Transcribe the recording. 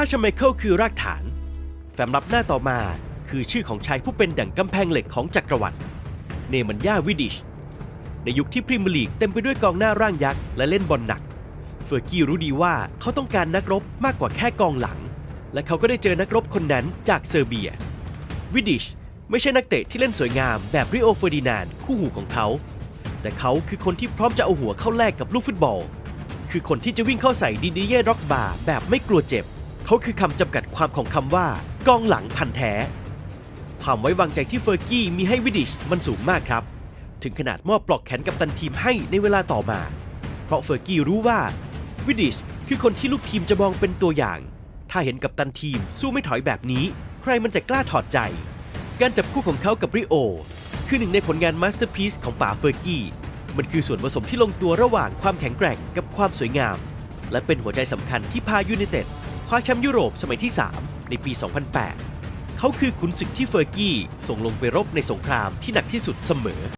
ถ้าชไมเคิลคือรากฐาน แฟ้มลับหน้าต่อมาคือชื่อของชายผู้เป็นดั่งกำแพงเหล็กของจักรวรรดิเนมันยาวิดิช ในยุคที่พรีเมียร์ลีกเต็มไปด้วยกองหน้าร่างยักษ์และเล่นบอลหนัก เฟอร์กี้รู้ดีว่าเขาต้องการนักรบมากกว่าแค่กองหลัง และเขาก็ได้เจอนักรบคนนั้นจากเซอร์เบีย วิดิชไม่ใช่นักเตะที่เล่นสวยงามแบบริโอเฟอร์ดินานคู่หูของเขา แต่เขาคือคนที่พร้อมจะเอาหัวเข้าแลกกับลูกฟุตบอล คือคนที่จะวิ่งเข้าใส่ดินดิเย่ร็อกบาแบบไม่กลัวเจ็บ เขาคือคำจำกัดความของคำว่ากองหลังพันแท้ ความไว้วางใจที่เฟอร์กี้มีให้วิดิชมันสูงมากครับ ถึงขนาดมอบปลอกแขนกับตันทีมให้ในเวลาต่อมา เพราะเฟอร์กี้รู้ว่าวิดิชคือคนที่ลูกทีมจะมองเป็นตัวอย่าง ถ้าเห็นกับตันทีมสู้ไม่ถอยแบบนี้ ใครมันจะกล้าถอดใจ การจับคู่ของเขากับริโอ คือหนึ่งในผลงานมาสเตอร์พี e ของป๋าเฟอร์กี้ มันคือส่วนผสมที่ลงตัวระหว่างความแข็งแกร่งกับความสวยงาม และเป็นหัวใจสำคัญที่พายูไนเต็ด คว้าแชมป์ยุโรปสมัยที่ 3 ในปี 2008 เขาคือขุนศึกที่เฟอร์กี้ส่งลงไปรบในสงครามที่หนักที่สุดเสมอ